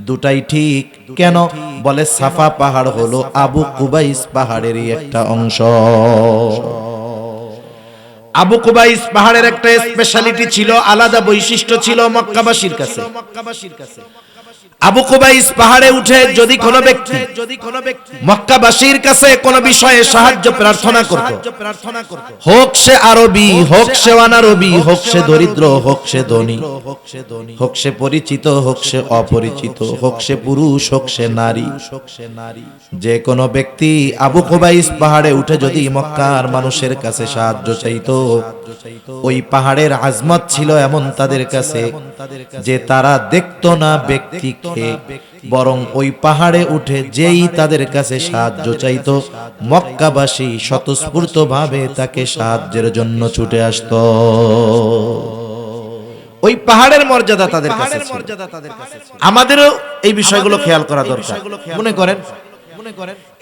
দুটাই ঠিক। কেন? বলে, সাফা পাহাড় হলো আবু কুবাইস পাহাড়েরই একটা অংশ। আবু কুবাইস পাহাড়ের একটা স্পেশালিটি ছিল, আলাদা বৈশিষ্ট্য ছিল মক্কাবাসীর কাছে। আবু কুবাইস পাহাড়ে উঠে যদি কোনো ব্যক্তি যদি কোনো ব্যক্তি মক্কাবাসীর কাছে কোনো বিষয়ে সাহায্য প্রার্থনা করত প্রার্থনা করত হোক সে আরবি, হোক সে অনারবি, হোক সে দরিদ্র, হোক সে ধনী, হোক সে ধনী হোক সে পরিচিত, হোক সে অপরিচিত, হোক সে পুরুষ, হোক সে নারী হোক সে নারী যে কোনো ব্যক্তি আবু কুবাইস পাহাড়ে উঠে যদি মক্কার মানুষের কাছে সাহায্য চাইতো, ওই পাহাড়ের আজমত ছিল এমন তাদের কাছে যে তারা দেখতো না ব্যক্তিকে বরং ওই পাহাড়ে উঠে যেই তাদের কাছে সাহায্য চাইতো মক্কাবাসী স্বতঃস্ফূর্ত ভাবে তাকে সাহায্যের জন্য ছুটে আসতো। ওই পাহাড়ের মর্যাদা তাদের কাছে আমাদেরও এই বিষয়গুলো খেয়াল করা দরকার। মনে করেন?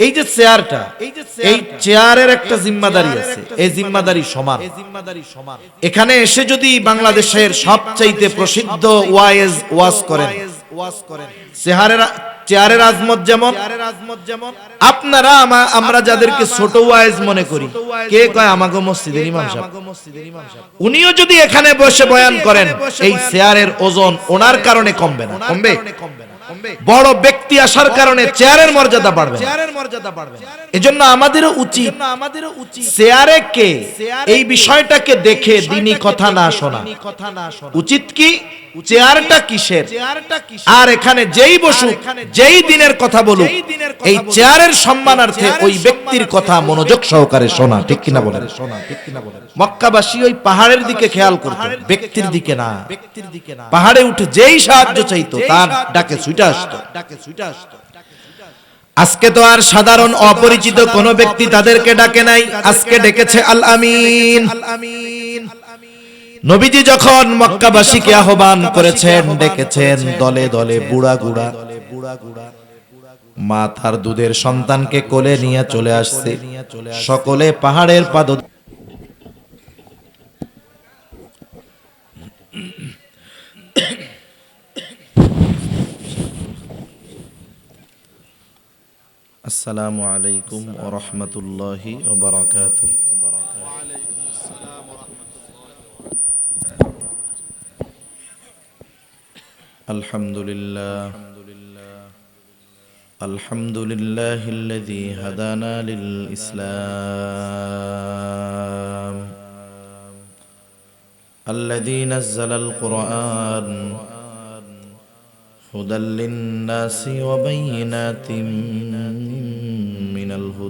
এই যে চেয়ারটা এই চেয়ারের একটা জিম্মাদারি আছে। এই জিম্মাদারি সমান। এখানে এসে যদি বাংলাদেশের সবচাইতে প্রসিদ্ধ ওয়াইজ ওয়াজ করেন। চেহারের চেয়ারের আজমত যেমন আপনারা আমরা যাদেরকে ছোট ওয়াইজ মনে করি কে কয় আমাগো মসজিদের ইমাম সাহেব? উনিও যদি এখানে বসে বয়ান করেন এই চেয়ারের ওজন ওনার কারণে কমবে না। কমবে? বড় ব্যক্তি আসার কারণে চেয়ারের মর্যাদা বাড়বে চেয়ারের মর্যাদা বাড়বে এজন্য আমাদেরও উচিত আমাদেরও উচিত চেয়ারে কে? এই বিষয়টাকে দেখে দিনী কথা না শোনা। উচিত কি? চেয়ারটা কিসের? আর এখানে যেই বসুক যেই দিনের কথা বলুক এই চেয়ারের সম্মানার্থে ওই ব্যক্তির কথা মনোযোগ সহকারে শোনা ঠিক কিনা বলেন? মক্কাবাসী ওই পাহাড়ের দিকে খেয়াল করত ব্যক্তির দিকে না। ব্যক্তির দিকে না। পাহাড়ে উঠে যেই সাহায্য চাইতো তার ডাকে ছুটে আসতো। ডাকে ছুটে আসতো। আজকে তো আর সাধারণ অপরিচিত কোন ব্যক্তি তাদেরকে ডাকে নাই। আজকে ডেকেছে আল আমিন। আল আমিন। নবীজি যখন মক্কাবাসীকে আহ্বান করেছেন ডেকেছেন দলে দলে বুড়া গুড়া। মা তার দুধের সন্তানকে কোলে নিয়ে চলে আসছে। সকলে পাহাড়ের পাদ আসসালামু আলাইকুম ওয়া রাহমাতুল্লাহি ওয়া বারাকাতুহু الحمد لله الحمد لله الذي هدانا للإسلام الذي نزل القرآن هدى للناس وبينات من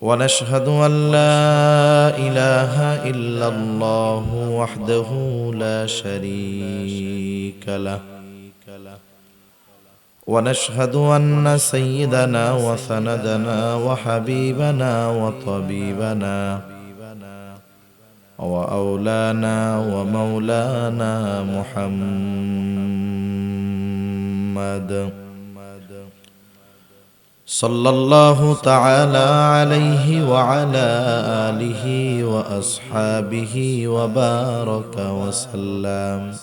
ونشهد أن لا إله إلا الله وحده لا شريك له. ونشهد أن سيدنا وسندنا وحبيبنا وطبيبنا وأولانا ومولانا محمد صلى الله تعالى عليه وعلى آله وأصحابه وبارك وسلم.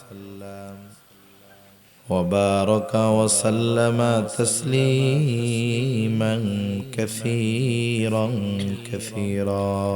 وبارك وسلم تسليما كثيرا كثيرا.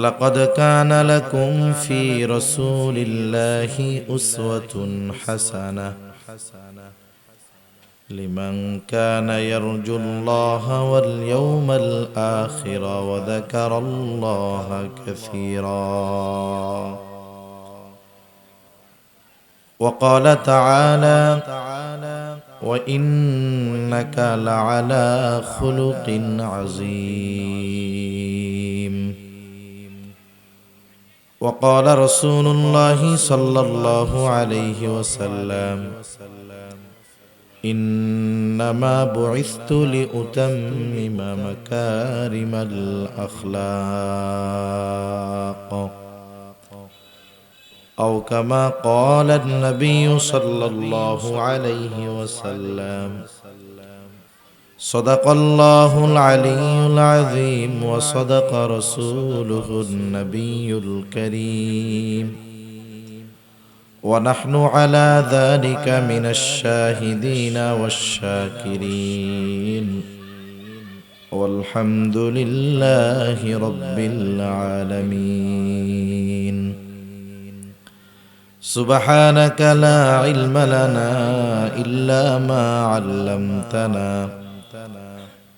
لقد كان لكم في رسول الله أسوة حسنة. لمن كان يرجو الله واليوم الآخر وذكر الله كثيرا. وقال تعالى وإنك لعلى خلق عظيم. وقال رسول الله صلى الله عليه وسلم إنما بعثت لأتمم مكارم الأخلاق. أو كما قال النبي صلى الله عليه وسلم صدق الله العلي العظيم وصدق رسوله النبي الكريم ونحن على ذلك من الشاهدين والشاكرين والحمد لله رب العالمين سبحانك لا علم لنا إلا ما علمتنا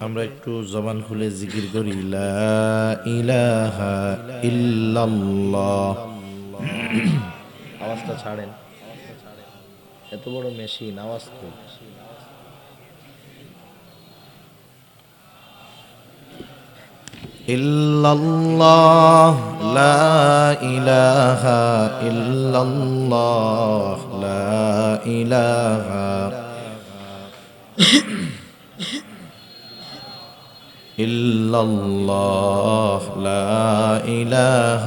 আমরা একটু জবান খুলে জিকির করি লা ইলাহা ইল্লাল্লাহ। আওয়াজটা ছাড়েন। এত বড় মেশিন আওয়াজ তো। ইল্লাল্লাহ লা ইলাহা ইল্লাল্লাহ লা ইলাহা إلا الله لا إله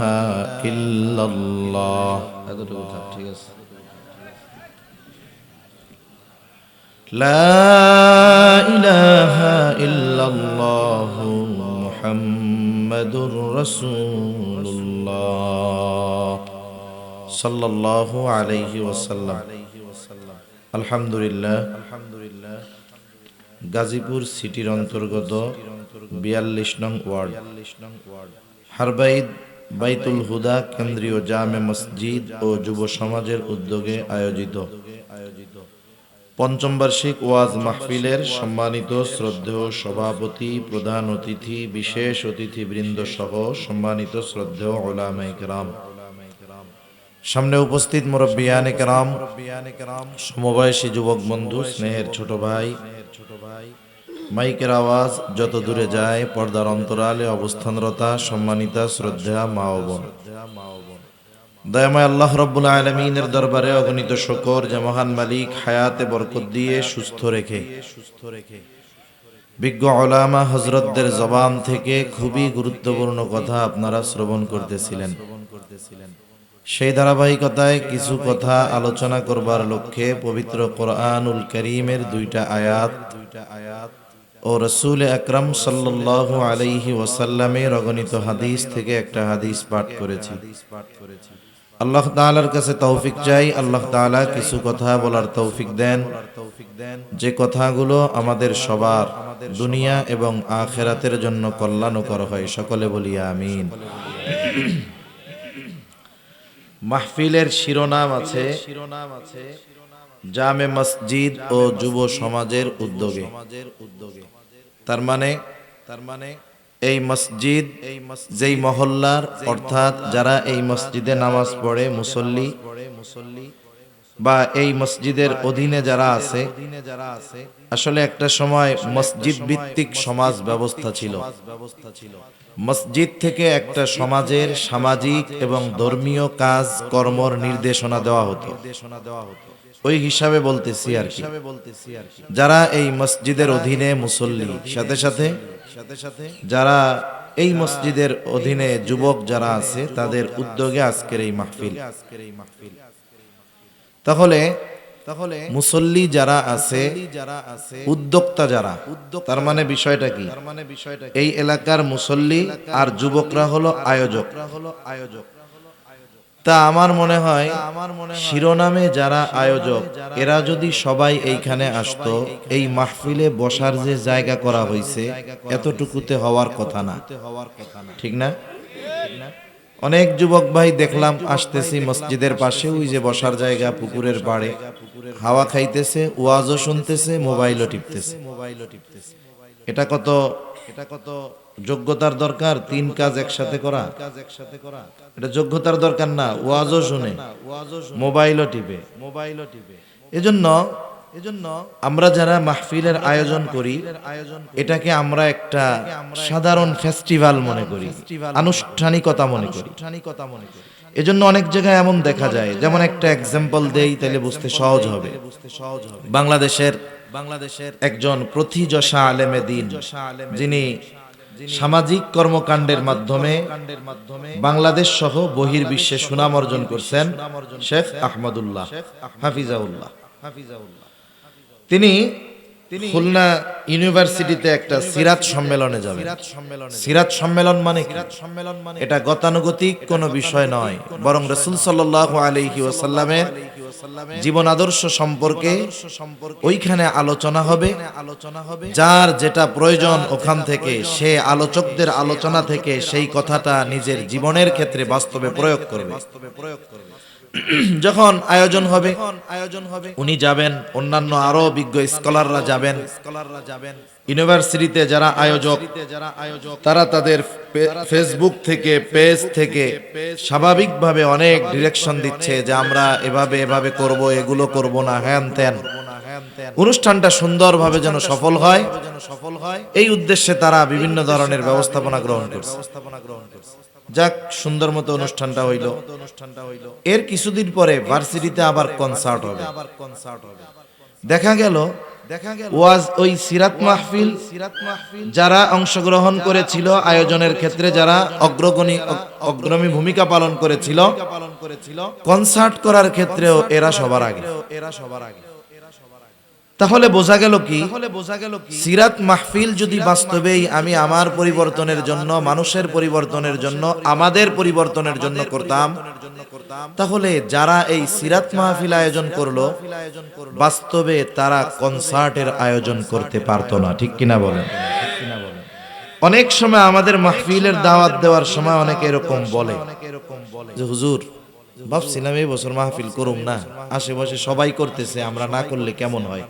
إلا الله এতটুকু থাক ঠিক আছে لا إله إلا الله محمد رسول الله صلى الله عليه وسلم الحمد لله الحمد لله গাজীপুর সিটির অন্তর্গত বিয়াল্লিশ নং ওয়ার্ড। হারবাইদ বাইতুল হুদা কেন্দ্রীয় জামে মসজিদ ও যুব সমাজের উদ্যোগে আয়োজিত। পঞ্চম বার্ষিক ওয়াজ মাহফিলের সম্মানিত শ্রদ্ধেয় সভাপতি, প্রধান অতিথি, বিশেষ অতিথিবৃন্দ সহ সম্মানিত শ্রদ্ধেয় ওলামাই কেরাম। সামনে উপস্থিত মুরব্বিয়ানে কেরাম, সমবয়সী যুবক বন্ধু, স্নেহের ছোট ভাই ছোট ভাই মাইকের আওয়াজ যত দূরে যায়, পর্দার অন্তরালে অবস্থানরতা, সম্মানিতা, শ্রদ্ধা, মা ও বোন। দয়াময় আল্লাহ রব্বুল আলমিনের দরবারে অগণিত শকর যে মহান মালিক হায়াতে বরকত দিয়ে সুস্থ রেখে সুস্থ রেখে বিজ্ঞ ওলামা হজরতদের জবান থেকে খুবই গুরুত্বপূর্ণ কথা আপনারা শ্রবণ করতেছিলেন। সেই ধারাবাহিকতায় কিছু কথা আলোচনা করবার লক্ষ্যে পবিত্র কোরআনুল করিমের দুইটা আয়াত দুইটা আয়াত ও রসুল আকরম সাল্লাহ আলাইহি ওয়াসাল্লামের অগণিত হাদিস থেকে একটা হাদিস পাঠ করেছি। আল্লাহ তাআলার কাছে তৌফিক চাই, আল্লাহ তাআলা কিছু কথা বলার তৌফিক দেন। তৌফিক দেন যে কথাগুলো আমাদের সবার দুনিয়া এবং আখেরাতের জন্য কল্যাণকর হয়, সকলে বলি আমিন। মাহফিলের শিরোনাম আছে শিরোনাম আছে, জামে মসজিদ ও যুব সমাজের উদ্যোগে। তার মানে তার মানে এই মসজিদ এই যেই মহল্লার, অর্থাৎ যারা এই মসজিদে নামাজ পড়ে, মুসল্লি মুসল্লি বা এই মসজিদের অধীনে যারা আছে, আসলে একটা সময় মসজিদ ভিত্তিক সমাজ ব্যবস্থা ছিল। মসজিদ থেকে একটা সমাজের সামাজিক এবং ধর্মীয় কাজ, কর্মর নির্দেশনা দেওয়া হতো। ওই হিসাবে বলতেছি আর কি। যারা এই মসজিদের অধীনে মুসল্লি, সাথে সাথে যারা এই মসজিদের অধীনে যুবক যারা আছে, তাদের উদ্যোগে আজকের এই মাহফিল। আজকের এই মাহফিল তাহলে তাহলে মুসল্লি যারা আছে যারা আছে উদ্যোক্তা যারা, তার মানে বিষয়টা কি? তার মানে বিষয়টা এই এলাকার মুসল্লি আর যুবকরা হলো আয়োজক হলো আয়োজক। তা আমার মনে হয় আমার মনে শিরোনামে যারা আয়োজক এরা যদি সবাই এইখানে আসতো এই মাহফিলে বসার যে জায়গা করা হয়েছে এতটুকুতে হওয়ার কথা না। ঠিক না? অনেক যুবক ভাই দেখলাম আসতেছি মসজিদের পাশে ওই যে বসার জায়গা পুকুরের পাড়ে। হাওয়া খাইতেছে ওয়াজও শুনতেছে মোবাইলও টিপতেছে। মোবাইলও টিপতেছে। এটা কত এটা কত যোগ্যতার দরকার? তিন কাজ একসাথে করা? কাজ একসাথে করা? এটা যোগ্যতার দরকার না, ওয়াজও শুনে। মোবাইলও টিপে। মোবাইলও টিপে এজন্য এজন্য আমরা যারা মাহফিলের আয়োজন করি, এটাকে আমরা একটা সাধারণ ফেস্টিভ্যাল মনে করি, আনুষ্ঠানিকতা মনে করি। আনুষ্ঠানিকতা মনে করি এজন্য অনেক জায়গায় এমন দেখা যায়, যেমন একটা এক্সাম্পল দেই তাহলে বুঝতে সহজ হবে। বাংলাদেশের বাংলাদেশের একজন প্রথিযশা আলেমে দিন, যিনি সামাজিক কর্মকাণ্ডের মাধ্যমে বাংলাদেশ সহ বহির্বিশ্বে সুনাম অর্জন করছেন শেখ আহমদুল্লাহ, হাফিজাউল্লাহ। তিনি খুলনা ইউনিভার্সিটিতে একটা সিরাত সম্মেলনে মানে সিরাত সম্মেলন মানে এটা গতানুগতিক কোনো বিষয় নয়, বরং রসুল সাল্লাহ আলহি ওসাল্লামের জীবন আদর্শ সম্পর্কে ওইখানে আলোচনা হবে। আলোচনা হবে। যার যেটা প্রয়োজন ওখান থেকে সে আলোচকদের আলোচনা থেকে সেই কথাটা নিজের জীবনের ক্ষেত্রে বাস্তবে প্রয়োগ করবে। বাস্তবে প্রয়োগ করবে। যখন আয়োজন হবে আয়োজন হবে উনি যাবেন অন্যান্য আরও বিজ্ঞ স্কলাররা যাবেন। স্কলাররা যাবেন। ইউনিভার্সিটিতে যারা আয়োজক, তারা তাদের ফেসবুক থেকে পেজ থেকে স্বাভাবিকভাবে অনেক ডিরেকশন দিচ্ছে যে আমরা এভাবে এভাবে করব, এগুলো করব না, হ্যান ত্যান। অনুষ্ঠানটা সুন্দরভাবে যেন সফল হয়। সফল হয় এই উদ্দেশ্যে তারা বিভিন্ন ধরনের ব্যবস্থাপনা গ্রহণ করছে। যাক, সুন্দর মতো অনুষ্ঠানটা হইল। এর কিছুদিন পরে ভার্সিটিতে আবার কনসার্ট হবে। দেখা গেল ওয়াজ ওই সিরাত মাহফিল যারা অংশগ্রহণ করেছিল আয়োজনের ক্ষেত্রে যারা অগ্রগণী অগ্রমী ভূমিকা পালন করেছিল পালন করেছিল। কনসার্ট করার ক্ষেত্রেও এরা সবার আগে। এরা সবার আগে। তাহলে বোঝা গেল কি? সিরাত মাহফিল যদি বাস্তবেই আমি আমার পরিবর্তনের জন্য মানুষের পরিবর্তনের জন্য আমাদের পরিবর্তনের জন্য করতাম তাহলে যারা এই সিরাত মাহফিল আয়োজন করল বাস্তবে তারা কনসার্টের আয়োজন করতে পারতো না ঠিক কিনা বলেন? অনেক সময় আমাদের মাহফিলের দাওয়াত দেওয়ার সময় অনেকে এরকম বলে। যে হুজুর ভাবছিলাম এই বছর মাহফিল করুম না। আশেপাশে সবাই করতেছে, আমরা না করলে কেমন হয়?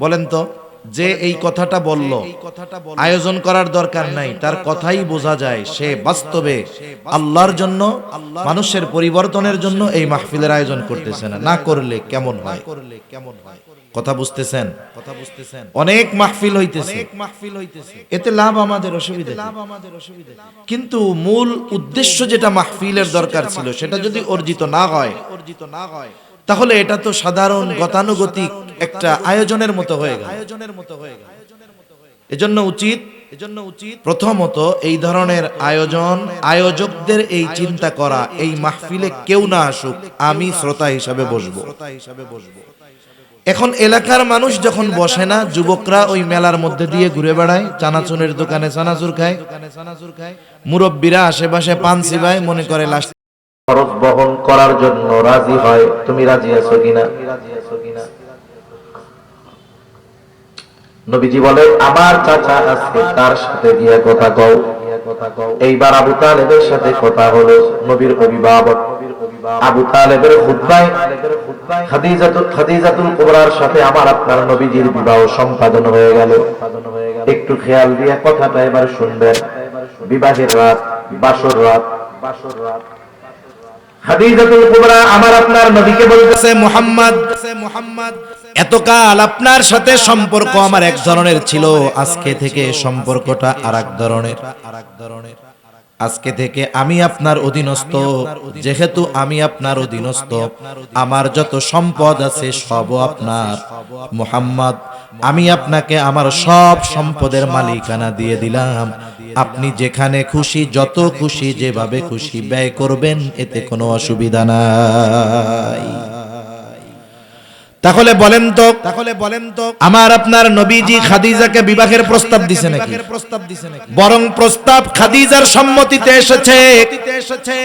বলেন তো। যে এই কথাটা বলল আয়োজন করার দরকার নাই তার কথাই বোঝা যায় সে বাস্তবে আল্লাহর জন্য মানুষের পরিবর্তনের জন্য এই মাহফিলের আয়োজন করতেছে না না করলে কেমন হয়? কেমন হয়? কথা বুঝতেছেন? কথা বুঝতেছেন? অনেক মাহফিল হইতেছে। অনেক মাহফিল হইতেছে। এতে লাভ আমাদের অসুবিধা লাভ আমাদের অসুবিধা কিন্তু মূল উদ্দেশ্য যেটা মাহফিলের দরকার ছিল সেটা যদি অর্জিত না হয় অর্জিত না হয় তাহলে এটা তো সাধারণ গতানুগতিক একটা আয়োজনের মতো হয়ে গেল। আয়োজনের মতো হয়ে গেল এজন্য উচিত এজন্য উচিত প্রথমত এই ধরনের আয়োজন, আয়োজকদের এই চিন্তা করা, এই মাহফিলে কেউ না আসুক, আমি শ্রোতা হিসাবে বসবো। এখন এলাকার মানুষ যখন বসে না, যুবকরা ওই মেলার মধ্যে দিয়ে ঘুরে বেড়ায় চানাচুনের দোকানে চানাচুর খায়। মুরব্বীরা আশেপাশে পান সিবায়, মনে করে লাশ খরচ বহন করার জন্য রাজি হয়, তুমি রাজি আছো কিনা? নবীজি বলে আমার চাচা আজকে তার সাথে গিয়ে কথা কও। এইবার আবু তালেবের সাথে কথা হলো নবীর অভিভাবক। আবু তালেবের খুতবায়, খাদিজাতুল সাথে আমার আপনার নবীজির বিবাহ সম্পাদন হয়ে গেল। একটু খেয়াল দিয়ে কথাটা এবার শুনবেন। বিবাহের রাত বাসর রাত বাসর রাত। খাদিজাতুল কুবরা আমার আপনার নবীকে বলতেছে, মোহাম্মদ মোহাম্মদ এতকাল আপনার সাথে সম্পর্ক আমার এক ধরনের ছিল। আজকে থেকে সম্পর্কটা আর এক ধরনের আর এক ধরনের। আজকে থেকে আমি আপনার অধীনস্থ। যেহেতু আমি আপনার অধীনস্থ আমার যত সম্পদ আছে সব আপনার। মোহাম্মদ আমি আপনাকে আমার সব সম্পদের মালিকানা দিয়ে দিলাম। আপনি যেখানে খুশি যত খুশি যেভাবে খুশি ব্যয় করবেন এতে কোনো অসুবিধা নাই। তাহলে বলেন তো তাহলে বলেন তো আমার আপনার নবীজি খাদিজাকে বিবাহের প্রস্তাব দিছে নাকি? প্রস্তাব দিছে নাকি? বরং প্রস্তাব খাদিজার সম্মতিতে এসেছে।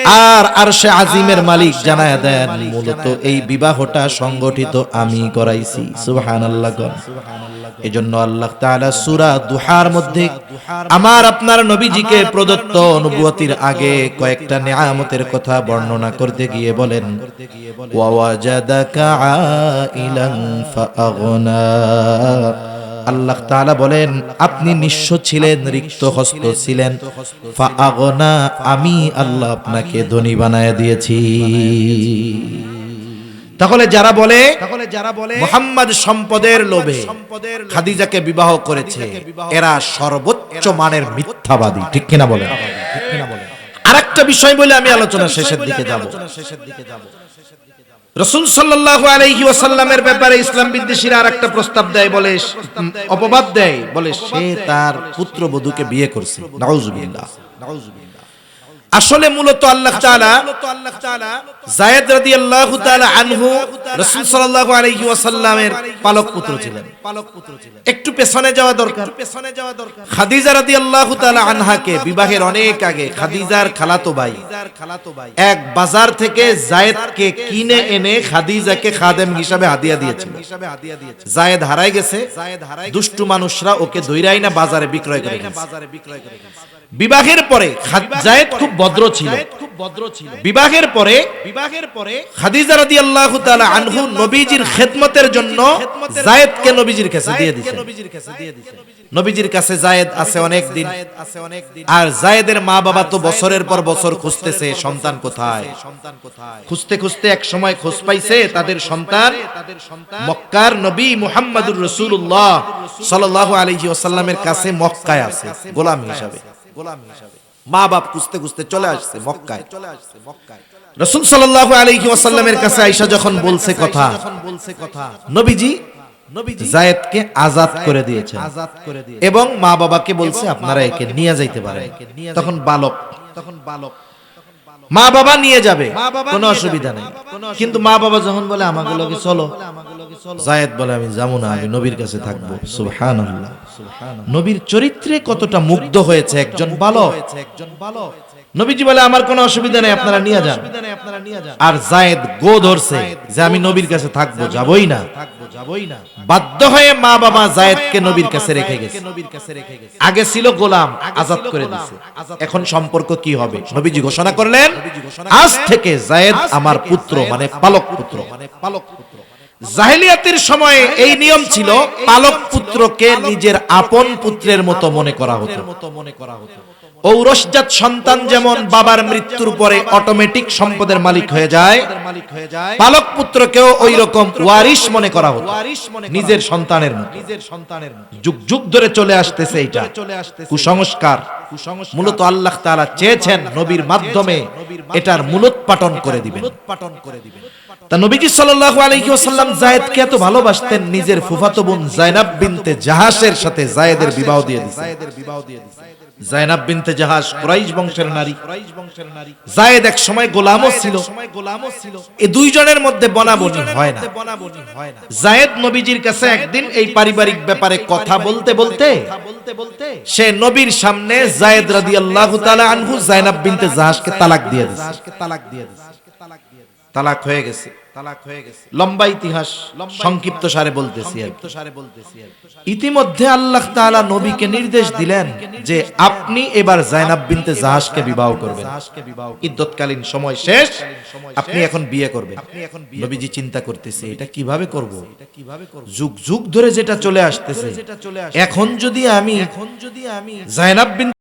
আর আর সে আজিমের মালিক জানায় দেন মূলত এই বিবাহটা সংগঠিত আমি করাইছি। সুবহানাল্লাহ এজন্য আল্লাহ তাআলা সূরা দুহার মধ্যে আমার আপনার নবীজিকে প্রদত্ত নবুয়তির আগে কয়েকটা নিয়ামতের কথা বর্ণনা করতে গিয়ে বলেন ফাআগনা আল্লাহ তাআলা বলেন আপনি নিঃস্ব ছিলেন রিক্ত হস্ত ছিলেন। ফাআগনা আমি আল্লাহ আপনাকে ধনী বানায় দিয়েছি। তাহলে যারা বলে যারা বলে মোহাম্মদ সম্পদের লোভে খাদিজাকে বিবাহ করেছে এরা সর্বোচ্চ মানের মিথ্যাবাদী ঠিক কিনা বলে আরেকটা বিষয় বলে আমি আলোচনা শেষের দিকে যাব। রসুল সাল্লাল্লাহু আলাইহি ওয়াসাল্লামের ব্যাপারে ইসলাম বিদ্বেষীরা আরেকটা প্রস্তাব দেয়, বলে অপবাদ দেয়, বলে সে তার পুত্র পুত্রবধূকে বিয়ে করছে। নাউজুবিল্লাহ। আসলে মূলত আল্লাহ তাআলা জায়েদ রাদিয়াল্লাহু তাআলা আনহু রাসূল সাল্লাল্লাহু আলাইহি ওয়াসাল্লামের পালক পুত্র ছিলেন। পালক পুত্র ছিলেন একটু পেছনে যাওয়া দরকার। পেছনে যাওয়া দরকার খাদিজা রাদিয়াল্লাহু তাআলা আনহাকে বিবাহের অনেক আগে খাদিজার খালাতো ভাই। খালাতো ভাই এক বাজার থেকে জায়েদকে কিনে এনে খাদিজাকে খাদেম হিসাবে হাদিয়া দিয়েছিল। হিসাবে হাদিয়া দিয়েছে জায়েদ হারাই গেছে। হারাই দুষ্টু মানুষরা ওকে দইরাই না বাজারে বিক্রয় করে বাজারে বিক্রয় করে বিবাহের পরে জায়েদ খুব ভদ্র ছিল খুব ভদ্র ছিল। বিবাহের পরে বিবাহের পরে খাদিজা রাদিয়াল্লাহু তাআলা আনহু নবীজির খেদমতের জন্য জায়েদকে নবীজির কাছে দিয়ে দিয়েছেন নবীজির কাছে জায়েদ আছে অনেক দিন। আর জায়েদের মা বাবা তো বছরের পর বছর খুঁজতেছে সন্তান কোথায়। খুঁজতে খুঁজতে এক সময় খোঁজ পাইছে তাদের সন্তান মক্কার নবী মুহাম্মদুর রাসূলুল্লাহ সাল্লাল্লাহু আলাইহি ওয়াসাল্লামের কাছে মক্কায় আছে গোলাম হিসাবে। গোলাম হিসাবে। মা বাপ খুঁজতে খুঁজতে চলে আসছে মক্কায়। চলে আসছে মক্কায়। রসুল সাল্লাল্লাহু আলাইহি ওয়াসাল্লামের কাছে আয়েশা যখন বলছে কথা, নবীজি জায়েদকে আজাদ করে দিয়েছেন এবং মা বাবাকে বলছে, আপনারা একে নিয়ে যাইতে পারেন। তখন বালক তখন বালক মা বাবা নিয়ে যাবে, কোনো অসুবিধা নেই। কিন্তু মা বাবা যখন বলে আমাকে লগে চলো। জায়েদ বলে, আমি যাব না, আমি নবীর কাছে থাকব। সুবহানাল্লাহ। নবীর চরিত্রে কতটা মুগ্ধ হয়েছে একজন বালক একজন বালক। নবীজি বলে, আমার কোনো অসুবিধা নেই, আপনারা নিয়ে যান। আর জায়েদ গো ধরছে যে, আমি নবীর কাছে থাকব, যাবই না। বাধ্য হয়ে মা বাবা জায়েদকে নবীর কাছে রেখে গেছে। আগে ছিল গোলাম, আজাদ করে এখন সম্পর্ক কি হবে? নবীজি ঘোষণা করলেন, আজ থেকে জায়েদ আমার পুত্র মানে পালক পুত্র। মানে পালক পুত্র জাহেলিয়াতের সময়ে এই নিয়ম ছিল, পালক পুত্রকে নিজের আপন পুত্রের মতো মনে করা হতো মনে করা হতো। ঔরসজাত সন্তান যেমন বাবার মৃত্যুর পরে অটোমেটিক সম্পদের মালিক হয়ে যায়, পালক পুত্রকেও ওই রকম ওয়ারিশ মনে করা হতো, নিজের সন্তানের মতো। নিজের সন্তানের যুগ যুগ ধরে চলে আসতেছে এটা কুসংস্কার মূলত আল্লাহ তাআলা চেয়েছেন নবীর মাধ্যমে এটার মূলোৎপাটন করে দিবেন। পাটন করে দিবেন তা নবীজি সাল্লাল্লাহু আলাইহি ওয়াসাল্লাম জায়েদকে এত ভালোবাসতেন, নিজের ফুফাতো বোন জায়নাব বিনতে জাহাসের সাথে জায়েদের বিবাহ দিয়ে দিয়েছেন জায়েদের বিবাহ দিয়ে দিয়েছেন জায়নাব বিনতে কুরাইশ বংশের নারী। জায়েদ এক সময় গোলামও ছিল। এই দুইজনের মধ্যে বনাবনি হয় না। জায়েদ নবীজির কাছে একদিন এই পারিবারিক ব্যাপারে কথা বলতে বলতে সে নবীর সামনে জায়েদ রাদিয়াল্লাহু তাআলা আনহু জায়নাব বিনতে জাহাসকে তালাক দিয়ে দিয়েছে তালাক দিয়ে দিয়েছে তালাক দিয়ে দিয়েছে তালাক হয়ে গেছে। তালাক হয়ে গেছে। লম্বা ইতিহাস সংক্ষিপ্ত সারে বলতেছি। ইতিমধ্যে আল্লাহ তাআলা নবীকে নির্দেশ দিলেন যে আপনি এবার জায়নাব বিনতে জাহাজকে বিবাহ করবেন। ইদ্যৎকালীন সময় শেষ। আপনি এখন বিয়ে করবেন। নবীজি চিন্তা করতেছে এটা কীভাবে করব? যুগ যুগ ধরে যেটা চলে আসতেছে। এখন যদি আমি এখন যদি আমি জায়নাব বিনতে